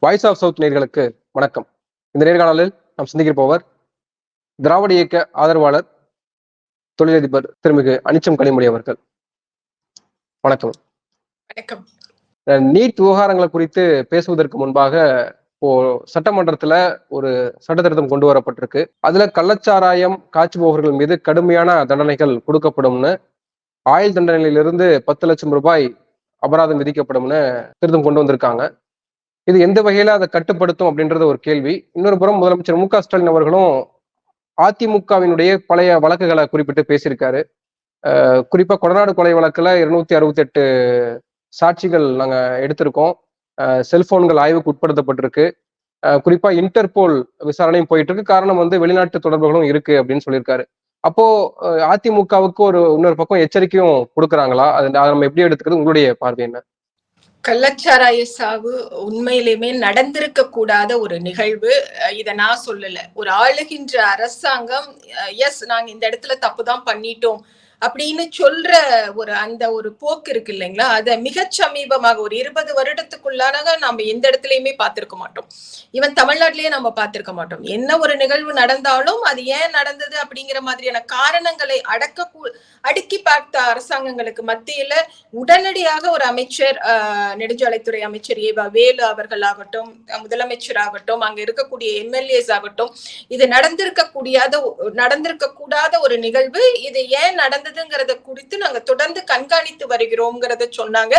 Voice of south நேர்களுக்கு வணக்கம். இந்த நேர்காணலில் நாம் சிந்திக்க போவர் திராவிட இயக்க ஆதரவாளர் தொழிலதிபர் திருமிகு அனிச்சம் கனிமொழி அவர்கள். வணக்கம். வணக்கம். நீட் விவகாரங்களை குறித்து பேசுவதற்கு முன்பாக இப்போ சட்டமன்றத்துல ஒரு சட்ட திருத்தம் கொண்டு வரப்பட்டிருக்கு. அதுல கள்ளச்சாராயம் காய்ச்சுபவர்கள் மீது கடுமையான தண்டனைகள் கொடுக்கப்படும்னு ஆயுள் தண்டனையிலிருந்து பத்து லட்சம் ரூபாய் அபராதம் விதிக்கப்படும்னு திருத்தம் கொண்டு வந்திருக்காங்க. இது எந்த வகையில அதை கட்டுப்படுத்தும் அப்படின்றது ஒரு கேள்வி. இன்னொரு புறம் முதலமைச்சர் மு க ஸ்டாலின் அவர்களும் அதிமுகவினுடைய பழைய வழக்குகளை குறிப்பிட்டு பேசியிருக்காரு. குறிப்பா கொடநாடு கொலை வழக்குல இருநூத்தி அறுபத்தி எட்டு சாட்சிகள் நாங்க எடுத்திருக்கோம். செல்போன்கள் ஆய்வுக்கு உட்படுத்தப்பட்டிருக்கு. குறிப்பா இன்டர்போல் விசாரணையும் போயிட்டு இருக்கு காரணம் வந்து வெளிநாட்டு தொடர்புகளும் இருக்கு அப்படின்னு சொல்லியிருக்காரு. அப்போ அதிமுகவுக்கு ஒரு இன்னொரு பக்கம் எச்சரிக்கையும் கொடுக்குறாங்களா? அது அதை நம்ம எப்படி எடுத்துக்கிறது? உங்களுடைய பார்வை என்ன? கள்ளச்சாராய சாவு உண்மையிலுமே நடந்திருக்க கூடாத ஒரு நிகழ்வு. அஹ் நான் சொல்லல. ஒரு ஆளுகின்ற அரசாங்கம் எஸ் நாங்க இந்த இடத்துல தப்பு தான் பண்ணிட்டோம். அப்படின்னு சொல்ற ஒரு அந்த ஒரு போக்கு இருக்கு இல்லைங்களா? அதை மிக சமீபமாக ஒரு இருபது வருடத்துக்குள்ளாக நம்ம எந்த இடத்துலயுமே பார்த்திருக்க மாட்டோம். ஈவன் தமிழ்நாட்டிலேயே நம்ம பார்த்திருக்க மாட்டோம். என்ன ஒரு நிகழ்வு நடந்தாலும் அது ஏன் நடந்தது அப்படிங்கிற மாதிரியான காரணங்களை அடக்க அடுக்கி பார்த்த அரசாங்கங்களுக்கு மத்தியில உடனடியாக ஒரு அமைச்சர் ஆஹ் நெடுஞ்சாலைத்துறை அமைச்சர் ஏவா வேலு அவர்கள் ஆகட்டும் முதலமைச்சர் ஆகட்டும் அங்க இருக்கக்கூடிய எம்எல்ஏஸ் ஆகட்டும் இது நடந்திருக்க கூடியாத நடந்திருக்க கூடாத ஒரு நிகழ்வு. இது ஏன் நடந்த நடந்ததுங்கிறத குறித்து நாங்க தொடர்ந்து கண்காணித்து வருகிறோம்ங்கிறத சொன்னாங்க.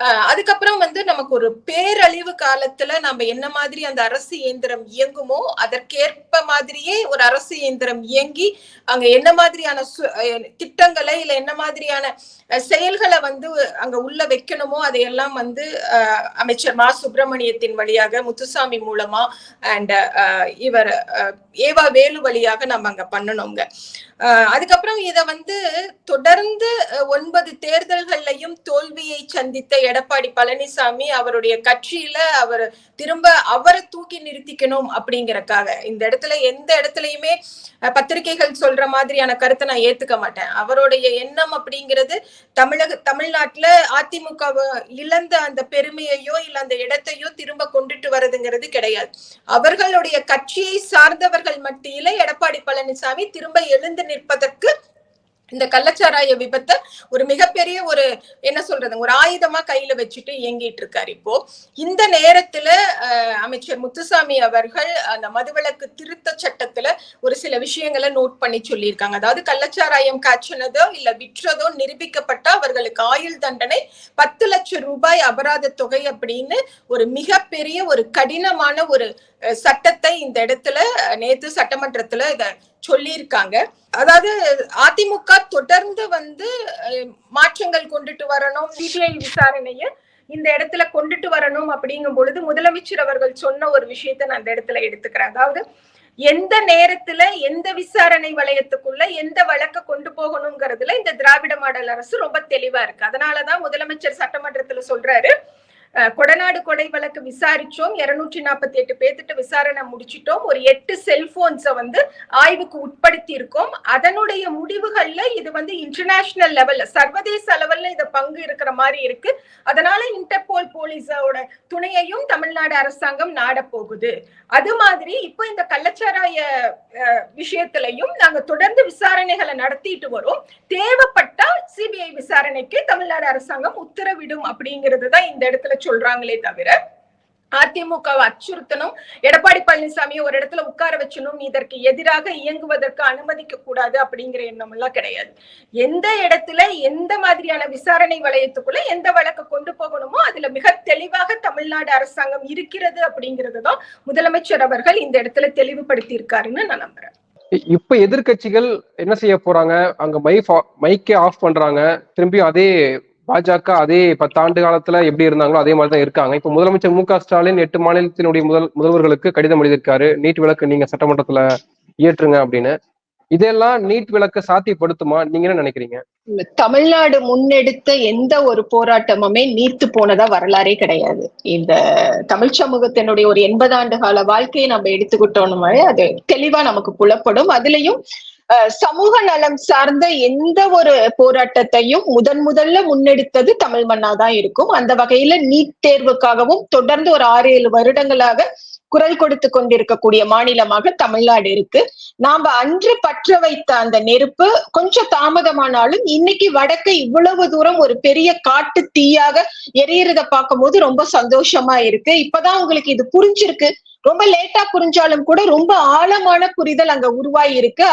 ஆஹ் அதுக்கப்புறம் வந்து நமக்கு ஒரு பேரழிவு காலத்துல நம்ம என்ன மாதிரி அந்த அரசு இயந்திரம் இயங்குமோ அதற்கேற்ப மாதிரியே ஒரு அரசு இயந்திரம் இயங்கி அங்க என்ன மாதிரியான திட்டங்களை இல்ல என்ன மாதிரியான செயல்களை வந்து அங்க உள்ள வைக்கணுமோ அதையெல்லாம் வந்து அமைச்சர் மா. சுப்பிரமணியத்தின் வழியாக முத்துசாமி மூலமா அண்ட் இவர் ஏவா வேலு வழியாக நம்ம அங்க பண்ணணுங்க. அதுக்கப்புறம் இத வந்து தொடர்ந்து ஒன்பது தேர்தல்கள்லையும் தோல்வியை சந்தித்த எடப்பாடி பழனிசாமி அவருடைய கட்சியில அவர் திரும்ப அவரை தூக்கி நிறுத்திக்கணும் அப்படிங்கறக்காக. இந்த இடத்துல எந்த இடத்துலயுமே பத்திரிகைகள் சொல்ற மாதிரியான கருத்தை நான் ஏத்துக்க மாட்டேன். அவருடைய எண்ணம் அப்படிங்கிறது தமிழக தமிழ்நாட்டுல அதிமுக இழந்த அந்த பெருமையையோ இல்ல அந்த இடத்தையோ திரும்ப கொண்டுட்டு வரதுங்கிறது கிடையாது. அவர்களுடைய கட்சியை சார்ந்தவர்கள் மத்தியில எடப்பாடி பழனிசாமி திரும்ப எழுந்து நிற்பதற்கு இந்த கள்ளச்சாராய விபத்தை ஒரு மிகப்பெரிய ஒரு என்ன சொல்றது ஒரு ஆயுதமா கையில வச்சுட்டு இயங்கிட்டு இருக்காரு இப்போ. இந்த நேரத்துல அமைச்சர் முத்துசாமி அவர்கள் அந்த மதுவிலக்கு திருத்த சட்டத்துல ஒரு சில விஷயங்களை நோட் பண்ணி சொல்லியிருக்காங்க. அதாவது கள்ளச்சாராயம் காய்ச்சினதோ இல்ல விற்றதோ நிரூபிக்கப்பட்ட அவர்களுக்கு ஆயுள் தண்டனை பத்து லட்சம் ரூபாய் அபராத தொகை அப்படின்னு ஒரு மிகப்பெரிய ஒரு கடினமான ஒரு சட்டத்தை இந்த இடத்துல நேத்து சட்டமன்றத்துல இத சொல்லியிருக்காங்க. அதாவது அதிமுக தொடர்ந்து வந்து மாற்றங்கள் கொண்டுட்டு வரணும் சிபிஐ விசாரணைய இந்த இடத்துல கொண்டுட்டு வரணும் அப்படிங்கும் பொழுது முதலமைச்சர் அவர்கள் சொன்ன ஒரு விஷயத்த நான் அந்த இடத்துல எடுத்துக்கிறேன். அதாவது எந்த நேரத்துல எந்த விசாரணை வளையத்துக்குள்ள எந்த வழக்க கொண்டு போகணுங்கிறதுல இந்த திராவிட மாடல் அரசு ரொம்ப தெளிவா இருக்கு. அதனாலதான் முதலமைச்சர் சட்டமன்றத்துல சொல்றாரு கொடநாடு கொலை வழக்கு விசாரிச்சோம். இருநூற்றி நாற்பத்தி எட்டு பேர்த்திட்ட விசாரணை முடிச்சிட்டோம். ஒரு எட்டு செல்போன்ஸை வந்து ஆய்வுக்கு உட்படுத்தி இருக்கோம் அதனுடைய முடிவுகள்ல இது வந்து இன்டர்நேஷனல் லெவல்ல சர்வதேச லெவல்ல இந்த பங்கு இருக்கிற மாதிரி இருக்கு. அதனால இன்டர்போல் போலீஸோட துணையையும் தமிழ்நாடு அரசாங்கம் நாட போகுது. அது மாதிரி இப்போ இந்த கள்ளச்சாராய விஷயத்திலையும் நாங்க தொடர்ந்து விசாரணைகளை நடத்திட்டு வரோம். தேவைப்பட்டா சிபிஐ விசாரணைக்கு தமிழ்நாடு அரசாங்கம் உத்தரவிடும் அப்படிங்கிறது தான் இந்த இடத்துல சொல்றாங்களே தவிர அதிமுகவை அச்சுறுத்தணும் எடப்பாடி பழனிசாமி ஒரு இடத்துல உட்கார வச்சணும் இதற்கு எதிராக இயங்குவதற்கு அனுமதிக்க கூடாது அப்படிங்கிற எண்ணம் எல்லாம் கிடையாது. எந்த இடத்துல எந்த மாதிரியான விசாரணை வளையத்துக்குள்ள எந்த வழக்கு கொண்டு போகணுமோ அதுல மிக தெளிவாக தமிழ்நாடு அரசாங்கம் இருக்கிறது அப்படிங்கிறது தான் முதலமைச்சர் அவர்கள் இந்த இடத்துல தெளிவுபடுத்தி இருக்காருன்னு நான் நம்புறேன். இப்ப எதிர்கட்சிகள் என்ன செய்ய போறாங்க? அங்க மைக் மைக்கே ஆஃப் பண்றாங்க. திரும்பியும் அதே பாஜக அதே பத்தாண்டு காலத்துல எப்படி இருந்தாங்களோ அதே மாதிரி தான் இருக்காங்க. இப்ப முதலமைச்சர் மு க ஸ்டாலின் எட்டு மாநிலத்தினுடைய முதல் முதல்வர்களுக்கு கடிதம் எழுதியிருக்காரு. நீட் விளக்கு நீங்க சட்டமன்றத்துல இயற்றுங்க அப்படின்னு. இதெல்லாம் நீட் விளக்க சாத்தியப்படுத்துமா? நீங்க என்ன நினைக்கிறீங்க? தமிழ்நாடு முன்னெடுத்த எந்த ஒரு போராட்டமுமே நீர்த்து போனதா வரலாறே கிடையாது. இந்த தமிழ் சமூகத்தினுடைய ஒரு எண்பது ஆண்டு கால வாழ்க்கையை நம்ம எடுத்துக்கிட்டோம்னாலே அது தெளிவா நமக்கு புலப்படும். அதுலயும் சமூக நலம் சார்ந்த எந்த ஒரு போராட்டத்தையும் முதன் முதல்ல முன்னெடுத்தது தமிழ் மண்ணா தான் இருக்கும். அந்த வகையில நீட் தேர்வுக்காகவும் தொடர்ந்து ஒரு ஆறு ஏழு வருடங்களாக குரல் கொடுத்து கொண்டிருக்கக்கூடிய மாநிலமாக தமிழ்நாடு இருக்கு. நாம அன்று பற்ற வைத்த அந்த நெருப்பு கொஞ்சம் தாமதமானாலும் இன்னைக்கு வடக்கு இவ்வளவு தூரம் ஒரு பெரிய காட்டு தீயாக எரியறத பார்க்கும்போது ரொம்ப சந்தோஷமா இருக்கு. இப்பதான் உங்களுக்கு இது புரிஞ்சிருக்கு. ரொம்ப லேட்டா புரிஞ்சாலும் கூட ரொம்ப ஆழமான புரிதல் அங்க உருவாகி இருக்கு.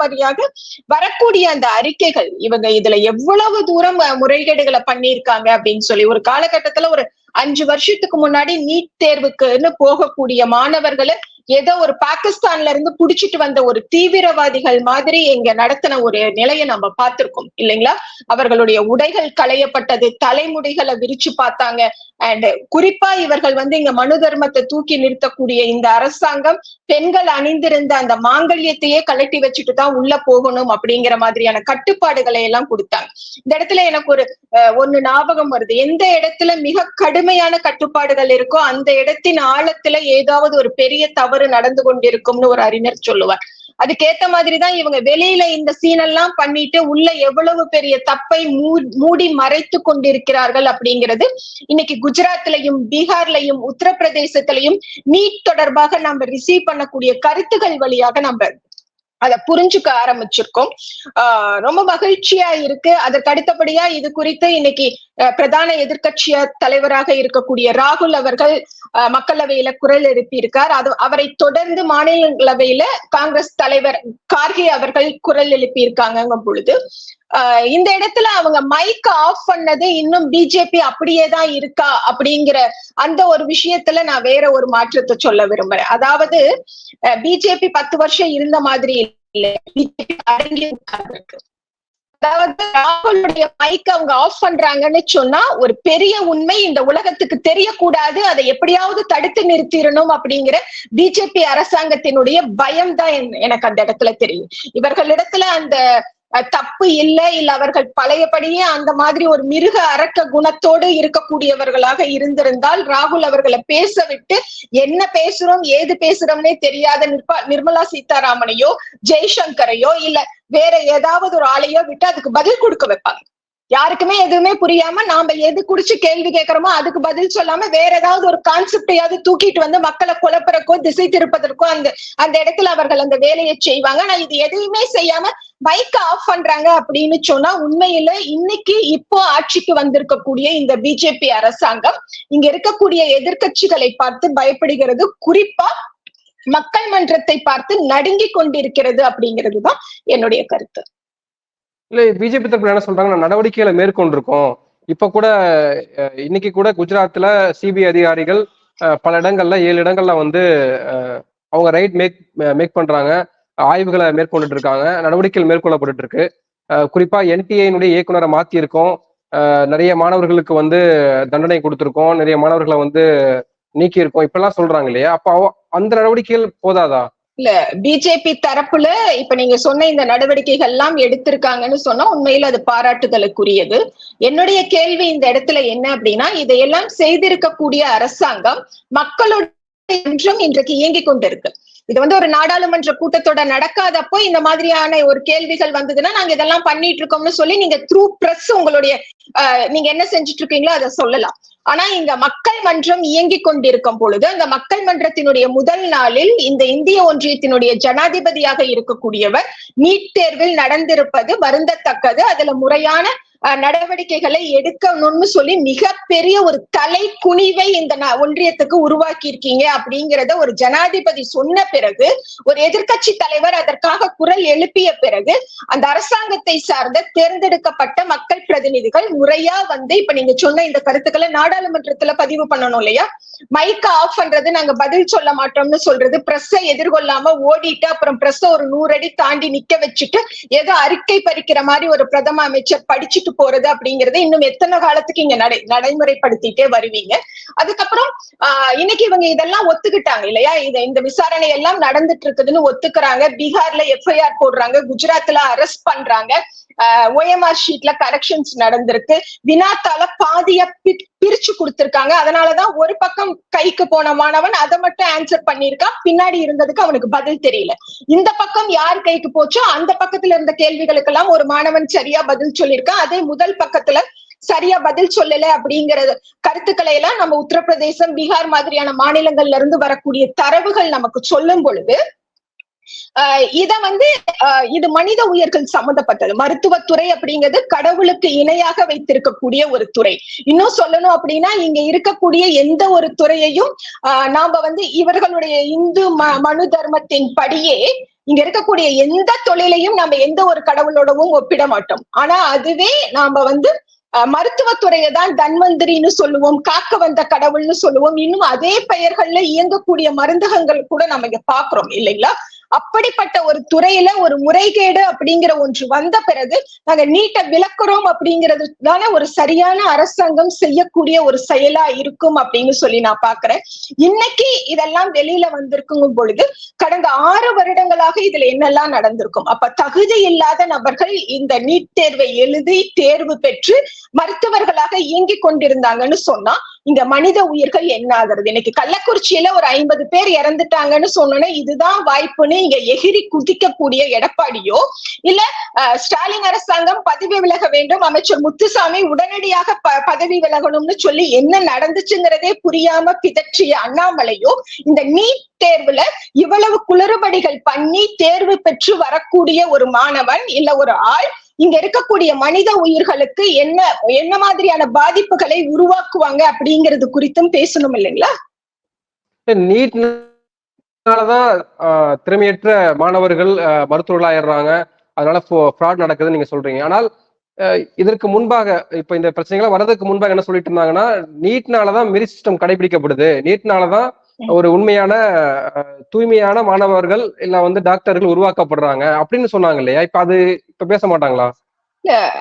மாதிரியாக வரக்கூடிய அந்த அறிக்கைகள் இவங்க இதுல எவ்வளவு தூரம் முறைகேடுகளை பண்ணியிருக்காங்க அப்படின்னு சொல்லி ஒரு காலகட்டத்துல ஒரு அஞ்சு வருஷத்துக்கு முன்னாடி நீட் தேர்வுக்குன்னு போகக்கூடிய மாணவர்களை ஏதோ ஒரு பாகிஸ்தான்ல இருந்து புடிச்சிட்டு வந்த ஒரு தீவிரவாதிகள் மாதிரி இங்க நடத்தின ஒரு நிலையை நம்ம பார்த்திருக்கோம் இல்லைங்களா? அவர்களுடைய உடைகள் களையப்பட்டது தலைமுடிகளை விரிச்சு பார்த்தாங்க. அண்ட் குறிப்பா இவர்கள் வந்து இங்க மனு தர்மத்தை தூக்கி நிறுத்தக்கூடிய இந்த அரசாங்கம் பெண்கள் அணிந்திருந்த அந்த மாங்கல்யத்தையே கழட்டி வச்சுட்டு தான் உள்ள போகணும் அப்படிங்கிற மாதிரியான கட்டுப்பாடுகளை எல்லாம் கொடுத்தாங்க. இந்த இடத்துல எனக்கு ஒரு ஒன்னு ஞாபகம் வருது. எந்த இடத்துல மிக கடுமையான கட்டுப்பாடுகள் இருக்கோ அந்த இடத்தின் ஆழத்துல ஏதாவது ஒரு பெரிய தவறு நடந்து கொண்டிருக்கும்னு ஒரு அறிஞர் சொல்லுவார். அதுக்கேத்த மாதிரிதான் இவங்க வெளியில இந்த சீனெல்லாம் பண்ணிட்டு உள்ள எவ்வளவு பெரிய தப்பை மூடி மறைத்து கொண்டிருக்கிறார்கள் அப்படிங்கிறது இன்னைக்கு குஜராத்லயும் பீகார்லயும் உத்தரப்பிரதேசத்திலையும் நீட் தொடர்பாக நம்ம ரிசீவ் பண்ணக்கூடிய கருத்துகள் வழியாக நம்ம அதை புரிஞ்சுக்க ஆரம்பிச்சிருக்கோம். ஆஹ் ரொம்ப மகிழ்ச்சியா இருக்கு. அதற்கு அடுத்தபடியா இது குறித்து இன்னைக்கு பிரதான எதிர்கட்சிய தலைவராக இருக்கக்கூடிய ராகுல் அவர்கள் அஹ், மக்களவையில குரல் எழுப்பியிருக்கார். அது அவரை தொடர்ந்து மாநிலங்களவையில காங்கிரஸ் தலைவர் கார்கே அவர்கள் குரல் எழுப்பியிருக்காங்க பொழுது இந்த இடத்துல அவங்க மைக் ஆஃப் பண்ணது இன்னும் பிஜேபி அப்படியே தான் இருக்கா அப்படிங்கிற அந்த ஒரு விஷயத்துல நான் வேற ஒரு மாற்றத்தை சொல்ல விரும்புறேன். அதாவது பிஜேபி பத்து வருஷம் இருந்த மாதிரி இல்லை. பிஜேபி அடங்கி அதாவது ராகுலுடைய மைக் அவங்க ஆஃப் பண்றாங்கன்னு சொன்னா ஒரு பெரிய உண்மை இந்த உலகத்துக்கு தெரியக்கூடாது. அதை எப்படியாவது தடுத்து நிறுத்திடணும் அப்படிங்கிற பிஜேபி அரசாங்கத்தினுடைய பயம் தான் எனக்கு அந்த இடத்துல தெரியும். இவர்களிடத்துல அந்த தப்பு இல்லை இல்ல அவர்கள் பழையபடியே அந்த மாதிரி ஒரு மிருக அரக்க குணத்தோடு இருக்கக்கூடியவர்களாக இருந்திருந்தால் ராகுல் அவர்களை பேச விட்டு என்ன பேசுறோம் ஏது பேசுறோம்னே தெரியாத நிர்பா நிர்மலா சீதாராமனையோ ஜெய்சங்கரையோ இல்ல வேற ஏதாவது ஒரு ஆளையோ விட்டு அதுக்கு பதில் கொடுக்க வைப்பாங்க. யாருக்குமே எதுவுமே புரியாம நாம எது குடிச்சு கேள்வி கேட்கறோமோ அதுக்கு பதில் சொல்லாம வேற ஏதாவது ஒரு கான்செப்டையாவது தூக்கிட்டு வந்து மக்களை குழப்பறக்கோ திசை திருப்பதற்கோ அந்த அந்த இடத்துல அவர்கள் அந்த வேலையை செய்வாங்க. ஆனா இது எதையுமே செய்யாம பைக் ஆஃப் பண்றாங்க அப்படின்னு சொன்னா உண்மையில இன்னைக்கு இப்போ ஆட்சிக்கு வந்திருக்கக்கூடிய இந்த பிஜேபி அரசாங்கம் இங்க இருக்கக்கூடிய எதிர்க்கட்சிகளை பார்த்து பயப்படுகிறது. குறிப்பா மக்கள் மன்றத்தை பார்த்து நடுங்கி கொண்டிருக்கிறது அப்படிங்கிறது தான் என்னுடைய கருத்து. இல்ல பிஜேபி தரப்புல என்ன சொல்றாங்கன்னா நடவடிக்கைகளை மேற்கொண்டிருக்கோம். இப்ப கூட இன்னைக்கு கூட குஜராத்ல சிபிஐ அதிகாரிகள் பல இடங்கள்ல ஏழு இடங்கள்ல வந்து அவங்க ரைட் மேக் மேக் பண்றாங்க. ஆய்வுகளை மேற்கொண்டுட்டு இருக்காங்க. நடவடிக்கைகள் மேற்கொள்ளப்பட்டு இருக்கு. குறிப்பா என்டிஐனுடைய இயக்குனரை மாத்தி இருக்கோம் நிறைய மாணவர்களுக்கு வந்து தண்டனை கொடுத்துருக்கோம். நிறைய மாணவர்களை வந்து நீக்கி இருக்கோம் இப்பெல்லாம் சொல்றாங்க இல்லையா? அப்ப அந்த நடவடிக்கைகள் போதாதா? இல்ல பிஜேபி தரப்புல இப்ப நீங்க சொன்ன இந்த நடவடிக்கைகள் எல்லாம் எடுத்திருக்காங்கன்னு சொன்னா உண்மையில அது பாராட்டுதலுக்குரியது. என்னுடைய கேள்வி இந்த இடத்துல என்ன அப்படின்னா இதையெல்லாம் செய்திருக்கக்கூடிய அரசாங்கம் மக்களுடைய என்றும் இன்றைக்கு இயங்கிக் கொண்டிருக்கு. இது வந்து ஒரு நாடாளுமன்ற கூட்டத்தோட நடக்காதப்போ இந்த மாதிரியான ஒரு கேள்விகள் வந்ததுன்னா நாங்க இதெல்லாம் பண்ணிட்டு இருக்கோம்னு சொல்லி நீங்க த்ரூ பிரஸ் உங்களுடைய ஆஹ், நீங்க என்ன செஞ்சுட்டு இருக்கீங்களோ அதை சொல்லலாம். ஆனா இங்க மக்கள் மன்றம் இயங்கிக் கொண்டிருக்கும் பொழுது அந்த மக்கள் மன்றத்தினுடைய முதல் நாளில் இந்த இந்திய ஒன்றியத்தினுடைய ஜனாதிபதியாக இருக்கக்கூடியவர் நீட் தேர்வில் நடந்திருப்பது வருந்தத்தக்கது. அதுல முறையான நடவடிக்கைகளை எடுக்கணும்னு சொல்லி மிகப்பெரிய ஒரு தலை குனிவை இந்த ஒன்றியத்துக்கு உருவாக்கி இருக்கீங்க அப்படிங்கிறத ஒரு ஜனாதிபதி சொன்ன பிறகு ஒரு எதிர்க்கட்சி தலைவர் அதற்காக குரல் எழுப்பிய பிறகு அந்த அரசாங்கத்தை சார்ந்த தேர்ந்தெடுக்கப்பட்ட மக்கள் பிரதிநிதிகள் முறையா வந்து இப்ப நீங்க சொன்ன இந்த கருத்துக்களை நாடாளுமன்றத்துல பதிவு பண்ணணும் இல்லையா? மைக்க ஆஃப் பண்றது நாங்க பதில் சொல்ல மாட்டோம்னு சொல்றது. பிரஸ்ஸை எதிர்கொள்ளாம ஓடிட்டு அப்புறம் பிரஸ்ஸ ஒரு நூறு அடி தாண்டி நிக்க வச்சுட்டு ஏதோ அறிக்கை பறிக்கிற மாதிரி ஒரு பிரதம அமைச்சர் படிச்சுட்டு போறது அப்படிங்கறது இன்னும் எத்தனை காலத்துக்கு இங்க நடை நடைமுறைப்படுத்திட்டே வருவீங்க. அதுக்கப்புறம் ஆஹ் இன்னைக்கு இவங்க இதெல்லாம் ஒத்துக்கிட்டாங்க இல்லையா? இத இந்த விசாரணை எல்லாம் நடந்துட்டு இருக்குதுன்னு ஒத்துக்கிறாங்க. பீகார்ல எஃப்ஐஆர் போடுறாங்க. குஜராத்ல அரெஸ்ட் பண்றாங்க. ஓஎம்ஆர் ஷீட்ல கரெக்ஷன்ஸ் நடந்திருக்கு. வினாத்தால பாதிய பி- பிரிச்சு கொடுத்திருக்காங்க. அதனாலதான் ஒரு பக்கம் கைக்கு போன மாணவன் அதை மட்டும் ஆன்சர் பண்ணியிருக்கான். பின்னாடி இருந்ததுக்கு அவனுக்கு பதில் தெரியல. இந்த பக்கம் யார் கைக்கு போச்சோ அந்த பக்கத்துல இருந்த கேள்விகளுக்கெல்லாம் ஒரு மாணவன் சரியா பதில் சொல்லியிருக்கான். அதே முதல் பக்கத்துல சரியா பதில் சொல்லல அப்படிங்கிற கருத்துக்களை எல்லாம் நம்ம உத்தரப்பிரதேசம் பீகார் மாதிரியான மாநிலங்கள்ல இருந்து வரக்கூடிய தரவுகள் நமக்கு சொல்லும் பொழுது இத வந்து இது மனித உயிர்கள் சம்பந்தப்பட்டது. மருத்துவத்துறை அப்படிங்கிறது கடவுளுக்கு இணையாக வைத்திருக்கக்கூடிய ஒரு துறை. இன்னும் சொல்லணும் அப்படின்னா இங்க இருக்கக்கூடிய எந்த ஒரு துறையையும் நாம வந்து இவர்களுடைய இந்து மனு தர்மத்தின் படியே இங்க இருக்கக்கூடிய எந்த தொழிலையும் நம்ம எந்த ஒரு கடவுளோடவும் ஒப்பிட மாட்டோம். ஆனா அதுவே நாம வந்து அஹ், மருத்துவத்துறையை தான் தன்வந்திரின்னு சொல்லுவோம் காக்க வந்த கடவுள்னு சொல்லுவோம். இன்னும் அதே பெயர்கள்ல இயங்கக்கூடிய மருந்தகங்கள் கூட நம்ம இங்க பாக்குறோம் இல்லைங்களா? அப்படிப்பட்ட ஒரு துறையில ஒரு முறைகேடு அப்படிங்கிற ஒன்று வந்த பிறகு நாங்க நீட்டை விளக்குறோம் அப்படிங்கிறது தானே ஒரு சரியான அரசாங்கம் செய்யக்கூடிய ஒரு செயலா இருக்கும் அப்படின்னு சொல்லி நான் பாக்குறேன். இன்னைக்கு இதெல்லாம் வெளியில வந்திருக்கும் பொழுது கடந்த ஆறு வருடங்களாக இதுல என்னெல்லாம் நடந்திருக்கும்? அப்ப தகுதி இல்லாத நபர்கள் இந்த நீட் தேர்வை எழுதி தேர்வு பெற்று மருத்துவர்களாக இயங்கிக் கொண்டிருந்தாங்கன்னு சொன்னா இந்த மனித உயிர்கள் என்ன ஆகுறது? இன்னைக்கு கள்ளக்குறிச்சியில ஒரு ஐம்பது பேர் இறந்துட்டாங்கன்னு சொன்னோன்னா இதுதான் வாய்ப்புன்னு இங்க எகிரி குதிக்கக்கூடிய எடப்பாடியோ இல்ல ஸ்டாலின் அரசாங்கம் பதவி விலக வேண்டும் அமைச்சர் முத்துசாமி உடனடியாக பதவி விலகணும்னு சொல்லி என்ன நடந்துச்சுங்கிறதே புரியாம பிதற்றிய அண்ணாமலையோ இந்த நீட் தேர்வுல இவ்வளவு குளறுபடிகள் பண்ணி தேர்வு பெற்று வரக்கூடிய ஒரு மாணவன் இல்ல ஒரு ஆள் இங்க இருக்கக்கூடிய மனித உயிர்களுக்கு என்ன என்ன மாதிரியான பாதிப்புகளை உருவாக்குவாங்க அப்படிங்கிறது குறித்தும் பேசணும் இல்லைங்களா? நீட் ஆஹ், திறமையற்ற மாணவர்கள் மருத்துவர்கள் ஆயிடுறாங்க. அதனால ஃப்ராட் நடக்குதுன்னு நீங்க சொல்றீங்க. ஆனால் இதற்கு முன்பாக இப்ப இந்த பிரச்சனைகள் வர்றதுக்கு முன்பாக என்ன சொல்லிட்டு இருந்தாங்கன்னா நீட்னாலதான் மெரிட் சிஸ்டம் கடைபிடிக்கப்படுது. நீட்னாலதான் ஒரு உண்மையான தூய்மையான மாணவர்கள் இல்ல வந்து டாக்டர்கள் உருவாக்கப்படுறாங்க. அப்படின்னு சொன்னாங்க இல்லையா? இப்ப அது இப்ப பேச மாட்டாங்களா?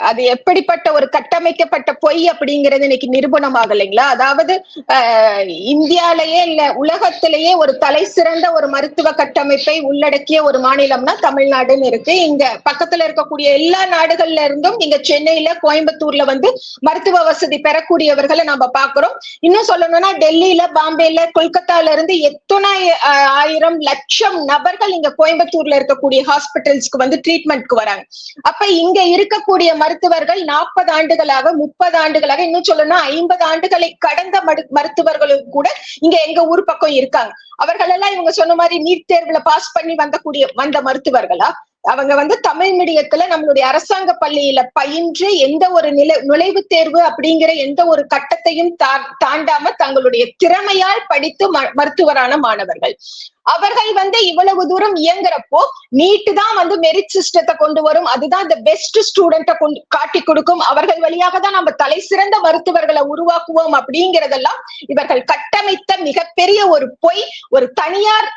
அது எப்படிப்பட்ட ஒரு கட்டமைக்கப்பட்ட பொய் அப்படிங்கிறது இன்னைக்கு நிரூபணம் ஆகலைங்களா அதாவது ஆஹ், இந்தியாலேயே இல்ல உலகத்திலேயே ஒரு தலை சிறந்த ஒரு மருத்துவ கட்டமைப்பை உள்ளடக்கிய ஒரு மாநிலம்னா தமிழ்நாடுன்னு இருக்கு. இங்க பக்கத்துல இருக்கக்கூடிய எல்லா நாடுகள்ல இருந்தும் இங்க சென்னையில கோயம்புத்தூர்ல வந்து மருத்துவ வசதி பெறக்கூடியவர்களை நம்ம பாக்குறோம். இன்னும் சொல்லணும்னா டெல்லியில பாம்பேல கொல்கத்தால இருந்து எத்தனை ஆஹ், ஆயிரம் லட்சம் நபர்கள் இங்க கோயம்புத்தூர்ல இருக்கக்கூடிய ஹாஸ்பிட்டல்ஸ்க்கு வந்து ட்ரீட்மெண்ட்க்கு வராங்க. அப்ப இங்க இருக்க இருக்கக்கூடிய மருத்துவர்கள் நாற்பது ஆண்டுகளாக முப்பது ஆண்டுகளாக இன்னும் சொல்லணும்னா ஐம்பது ஆண்டுகளை கடந்த மருத்துவர்களும் கூட இங்க எங்க ஊர் பக்கம் இருக்காங்க. அவர்கள் எல்லாம் இவங்க சொன்ன மாதிரி நீட் தேர்வுல பாஸ் பண்ணி வந்தக்கூடிய வந்த மருத்துவர்களா? அவங்க வந்து தமிழ் மீடியத்துல நம்மளுடைய அரசாங்க பள்ளியில பயின்று எந்த ஒரு நிலை நுழைவுத் தேர்வு அப்படிங்கிற எந்த ஒரு கட்டத்தையும் தா- தாண்டாம தங்களுடைய திறமையால் படித்து ம- மருத்துவரான மாணவர்கள். அவர்கள் வந்து இவ்வளவு தூரம் இயங்குறப்போ நீட்டு தான் வந்து மெரிட் சிஸ்டத்தை கொண்டு வரும். அதுதான் இந்த பெஸ்ட் ஸ்டூடெண்ட்டை கொண்டு காட்டி கொடுக்கும். அவர்கள் வழியாக தான் நம்ம தலை சிறந்த மருத்துவர்களை உருவாக்குவோம் அப்படிங்கிறதெல்லாம் இவர்கள் கட்டமைத்த மிகப்பெரிய ஒரு பொய் ஒரு தனியார்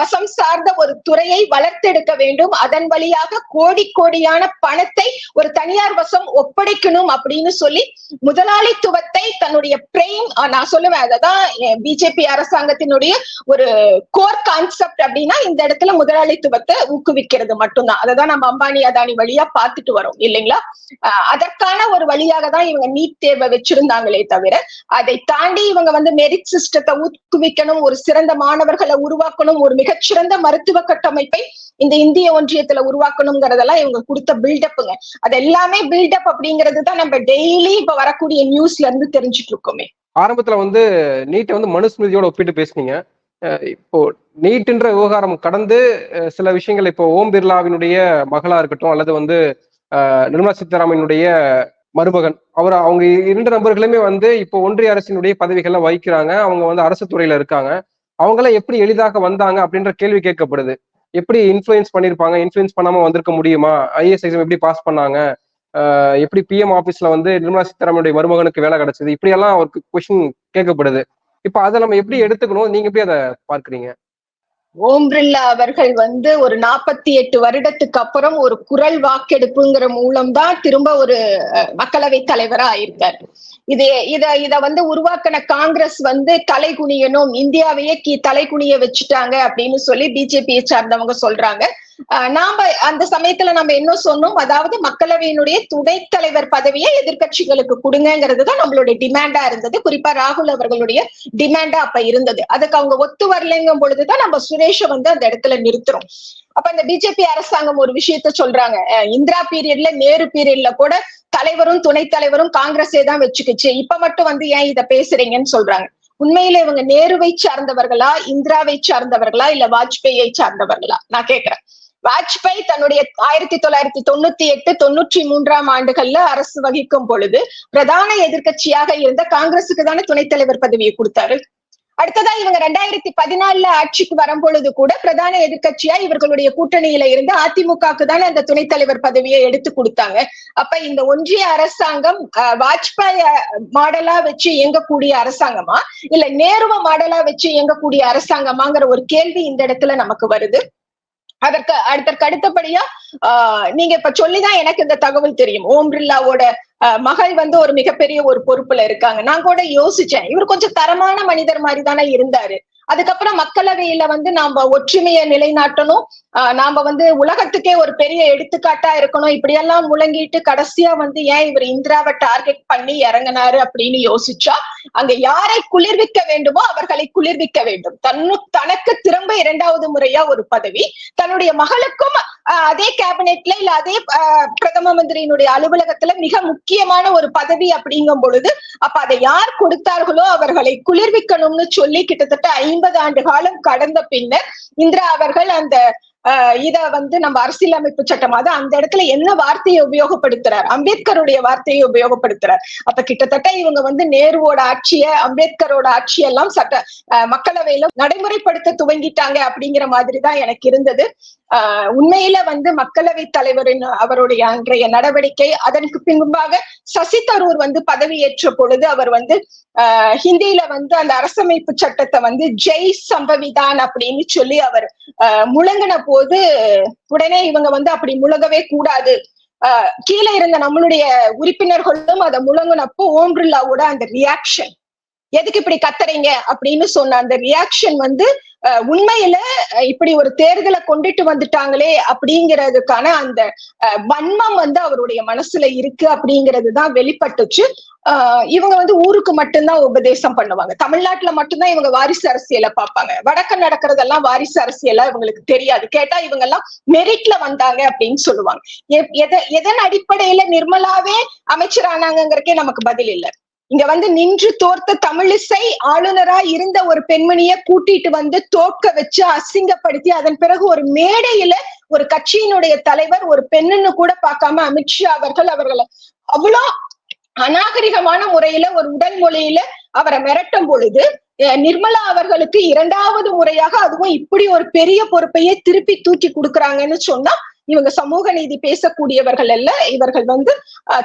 வசம் சார்ந்த ஒரு துறையை வளர்த்தெடுக்க வேண்டும். அதன் வழியாக கோடி கோடியான பணத்தை ஒரு தனியார் வசம் ஒப்படைக்கணும் அப்படின்னு சொல்லி முதலாளித்துவத்தை தன்னுடைய பிரேம் நான் சொல்லுவேன் அததான் பிஜேபி அரசாங்கத்தினுடைய ஒரு கோர்க்க கான்செப்ட் அப்படின்னா இந்த இடத்துல முதலாளித்துவத்தை ஊக்குவிக்கிறது மட்டும்தான். அததான் நம்ம அம்பானி அதானி வழியா பார்த்துட்டு வரோம் இல்லைங்களா? ஆஹ் அதற்கான ஒரு வழியாக தான் இவங்க நீட் தேர்வை வச்சிருந்தாங்களே தவிர அதை தாண்டி இவங்க வந்து மெரிட் சிஸ்டத்தை ஊக்குவிக்கணும் ஒரு சிறந்த மாணவர்களை உருவாக்கணும் ஒரு மிகச்சிறந்த மருத்துவ கட்டமைப்பை இந்த இந்திய ஒன்றியத்துல உருவாக்கணுங்கிறதெல்லாம் இவங்க கொடுத்த பில்டப்புங்க அது எல்லாமே பில்டப் அப்படிங்கிறது தான் நம்ம டெய்லி இப்ப வரக்கூடிய நியூஸ்ல இருந்து தெரிஞ்சுட்டு இருக்கோமே. ஆரம்பத்துல வந்து நீட்டை வந்து மனுஸ்மிருதியோட ஒப்பிட்டு பேசுனீங்க. இப்போ நீட்டுன்ற விவகாரம் கடந்து சில விஷயங்கள் இப்போ ஓம் பிர்லாவினுடைய மகளா இருக்கட்டும் அல்லது வந்து நிர்மலா சீதாராமனுடைய மருமகன் அவர் அவங்க இரண்டு நபர்களுமே வந்து இப்போ ஒன்றிய அரசினுடைய பதவிகளை வகிக்கிறாங்க. அவங்க வந்து அரசு துறையில இருக்காங்க. அவங்களாம் எப்படி எளிதாக வந்தாங்க அப்படின்ற கேள்வி கேட்கப்படுது. எப்படி இன்ஃபுளுயன்ஸ் பண்ணிருப்பாங்க? இன்ஃபுளுயன்ஸ் பண்ணாம வந்திருக்க முடியுமா? ஐஏஎஸ் எக்ஸாம் எப்படி பாஸ் பண்ணாங்க? எப்படி பிஎம் ஆபீஸ்ல வந்து நிர்மலா சீதாராமனுடைய மருமகனுக்கு வேலை கிடைச்சது? இப்படி எல்லாம் ஒரு கொஸ்டின் கேட்கப்படுது. இப்ப அதை நம்ம எப்படி எடுத்துக்கணும்? நீங்க எப்படி அதை பார்க்கறீங்க? ஓம் பிர்லா அவர்கள் வந்து ஒரு நாற்பத்தி எட்டு வருடத்துக்கு அப்புறம் ஒரு குரல் வாக்கெடுப்புங்கிற மூலம்தான் திரும்ப ஒரு மக்களவை தலைவரா ஆயிருக்காரு. இது இத இத வந்து உருவாக்கின காங்கிரஸ் வந்து தலை குனியணும் இந்தியாவையே கி தலை குனிய வச்சுட்டாங்க அப்படின்னு சொல்லி பிஜேபியை சார்ந்தவங்க சொல்றாங்க. நாம அந்த சமயத்துல நம்ம என்ன சொன்னோம்? அதாவது மக்களவையினுடைய துணைத் தலைவர் பதவியை எதிர்க்கட்சிகளுக்கு கொடுங்கிறது தான் நம்மளுடைய டிமாண்டா இருந்தது. குறிப்பா ராகுல் அவர்களுடைய டிமாண்டா அப்ப இருந்தது. அதுக்கு அவங்க ஒத்து வரலைங்கும் பொழுதுதான் நம்ம சுரேஷ வந்து அந்த இடத்துல நிறுத்துறோம். அப்ப இந்த பிஜேபி அரசாங்கம் ஒரு விஷயத்த சொல்றாங்க. அஹ், இந்திரா பீரியட்ல நேரு பீரியட்ல கூட தலைவரும் துணைத் தலைவரும் காங்கிரஸே தான் வச்சுக்கிச்சு. இப்ப மட்டும் வந்து ஏன் இதை பேசுறீங்கன்னு சொல்றாங்க. உண்மையில இவங்க நேருவை சார்ந்தவர்களா இந்திராவை சார்ந்தவர்களா இல்ல வாஜ்பேயை சார்ந்தவர்களா? நான் கேக்குறேன். வாஜ்பாய் தன்னுடைய ஆயிரத்தி தொள்ளாயிரத்தி தொண்ணூத்தி எட்டு தொண்ணூற்றி மூன்றாம் ஆண்டுகள்ல அரசு வகிக்கும் பொழுது பிரதான எதிர்க்கட்சியாக இருந்த காங்கிரசுக்கு தானே துணைத் தலைவர் பதவியை கொடுத்தாரு. அடுத்ததா இவங்க ரெண்டாயிரத்தி பதினாலுல ஆட்சிக்கு வரும் பொழுது கூட பிரதான எதிர்கட்சியா இவர்களுடைய கூட்டணியில இருந்து அதிமுகவுக்கு தானே அந்த துணைத் தலைவர் பதவியை எடுத்து கொடுத்தாங்க. அப்ப இந்த ஒன்றிய அரசாங்கம் அஹ், வாஜ்பாய் மாடலா வச்சு இயங்கக்கூடிய அரசாங்கமா? இல்ல நேருவ மாடலா வச்சு இயங்கக்கூடிய அரசாங்கமாங்கிற ஒரு கேள்வி இந்த இடத்துல நமக்கு வருது. அதற்கு அதற்கு அடுத்தபடியா ஆஹ் நீங்க இப்ப சொல்லிதான் எனக்கு இந்த தகவல் தெரியும். ஓம் பிர்லாவோட மகள் வந்து ஒரு மிகப்பெரிய ஒரு பொறுப்புல இருக்காங்க. நான் கூட யோசிச்சேன். இவர் கொஞ்சம் தரமான மனிதர் மாதிரி தானே இருந்தாரு. அதுக்கப்புறம் மக்களவையில வந்து நாம ஒற்றுமையை நிலைநாட்டணும். நாம வந்து உலகத்துக்கே ஒரு பெரிய எடுத்துக்காட்டா இருக்கணும். இப்படியெல்லாம் முழங்கிட்டு கடைசியா வந்து ஏன் இவர் இந்திராவை டார்கெட் பண்ணி இறங்கினாரு அப்படின்னு யோசிச்சா அங்க யாரை குளிர்விக்க வேண்டுமோ அவர்களை குளிர்விக்க வேண்டும். தன்னு தனக்கு திரும்ப இரண்டாவது முறையா ஒரு பதவி தன்னுடைய மகளுக்கும் அதே கேபினெட்ல இல்ல அதே பிரதம மந்திரியினுடைய அலுவலகத்துல மிக முக்கியமான ஒரு பதவி அப்படிங்கும் பொழுது அப்ப அதை யார் கொடுத்தார்களோ அவர்களை குளிர்விக்கணும்னு சொல்லி கிட்டத்தட்ட ஐம்பது ஆண்டு காலம் கடந்த பின்னர் இந்திரா அவர்கள் அந்த இத வந்து நம்ம அரசியலமைப்பு சட்டம் அது அந்த இடத்துல என்ன வார்த்தையை உபயோகப்படுத்துறார்? அம்பேத்கருடைய வார்த்தையை உபயோகப்படுத்துறார். அப்ப கிட்டத்தட்ட இவங்க வந்து நேருவோட ஆட்சிய அம்பேத்கரோட ஆட்சியெல்லாம் சட்ட ஆஹ், மக்களவையில நடைமுறைப்படுத்த துவங்கிட்டாங்க அப்படிங்கிற மாதிரி தான் எனக்கு இருந்தது. ஆஹ் உண்மையில வந்து மக்களவை தலைவரின் அவருடைய அன்றைய நடவடிக்கை அதற்கு பின்பாக சசி தரூர் வந்து பதவியேற்ற பொழுது அவர் வந்து ஆஹ் ஹிந்தியில வந்து அந்த அரசமைப்பு சட்டத்தை வந்து ஜெய் சம்பவிதான் அப்படின்னு சொல்லி அவர் ஆஹ் முழங்கின போது உடனே இவங்க வந்து அப்படி முழங்கவே கூடாது. ஆஹ் கீழே இருந்த நம்மளுடைய உறுப்பினர்களும் அதை முழங்கினப்போ ஓம் பிர்லாவோட அந்த ரியாக்ஷன் எதுக்கு இப்படி கத்துறீங்க? அப்படின்னு சொன்ன அந்த ரியாக்ஷன் வந்து உண்மையில அஹ், இப்படி ஒரு தேர்தலை கொண்டுட்டு வந்துட்டாங்களே அப்படிங்கிறதுக்கான அந்த அஹ், வன்மம் வந்து அவருடைய மனசுல இருக்கு அப்படிங்கிறது தான் வெளிப்பட்டுச்சு. ஆஹ் இவங்க வந்து ஊருக்கு மட்டும்தான் உபதேசம் பண்ணுவாங்க. தமிழ்நாட்டுல மட்டும்தான் இவங்க வாரிசு அரசியலை பார்ப்பாங்க. வடக்க நடக்கிறதெல்லாம் வாரிசு அரசியலா இவங்களுக்கு தெரியாது. கேட்டா இவங்க எல்லாம் மெரிட்ல வந்தாங்க அப்படின்னு சொல்லுவாங்க. எத- எதன் அடிப்படையில நிர்மலாவே அமைச்சரானாங்கிறக்கே நமக்கு பதில் இல்ல. இங்க வந்து நின்று தோர்த்த தமிழிசை ஆளுநரா இருந்த ஒரு பெண்மணிய கூட்டிட்டு வந்து தோற்க வச்சு அசிங்கப்படுத்தி அதன் பிறகு ஒரு மேடையில ஒரு கட்சியினுடைய தலைவர் ஒரு பெண்ணுன்னு கூட பார்க்காம அமித்ஷா அவர்கள் அவர்களை அவ்வளோ அநாகரிகமான முறையில ஒரு உடல் மொழியில அவரை மிரட்டும் பொழுது அஹ், நிர்மலா அவர்களுக்கு இரண்டாவது முறையாக அதுவும் இப்படி ஒரு பெரிய பொறுப்பையே திருப்பி தூக்கி கொடுக்கறாங்கன்னு சொன்னா இவங்க சமூக நீதி பேசக்கூடியவர்கள் அல்ல. இவர்கள் வந்து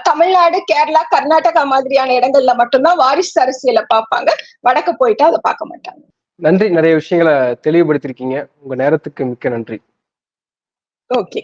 தமிழ்நாடு கேரளா கர்நாடகா மாதிரியான இடங்கள்ல மட்டும்தான் வாரிசு அரசியலை பார்ப்பாங்க. வடக்கு போயிட்டா அதை பார்க்க மாட்டாங்க. நன்றி. நிறைய விஷயங்களை தெளிவுபடுத்திருக்கீங்க உங்க நேரத்துக்கு மிக்க நன்றி. ஓகே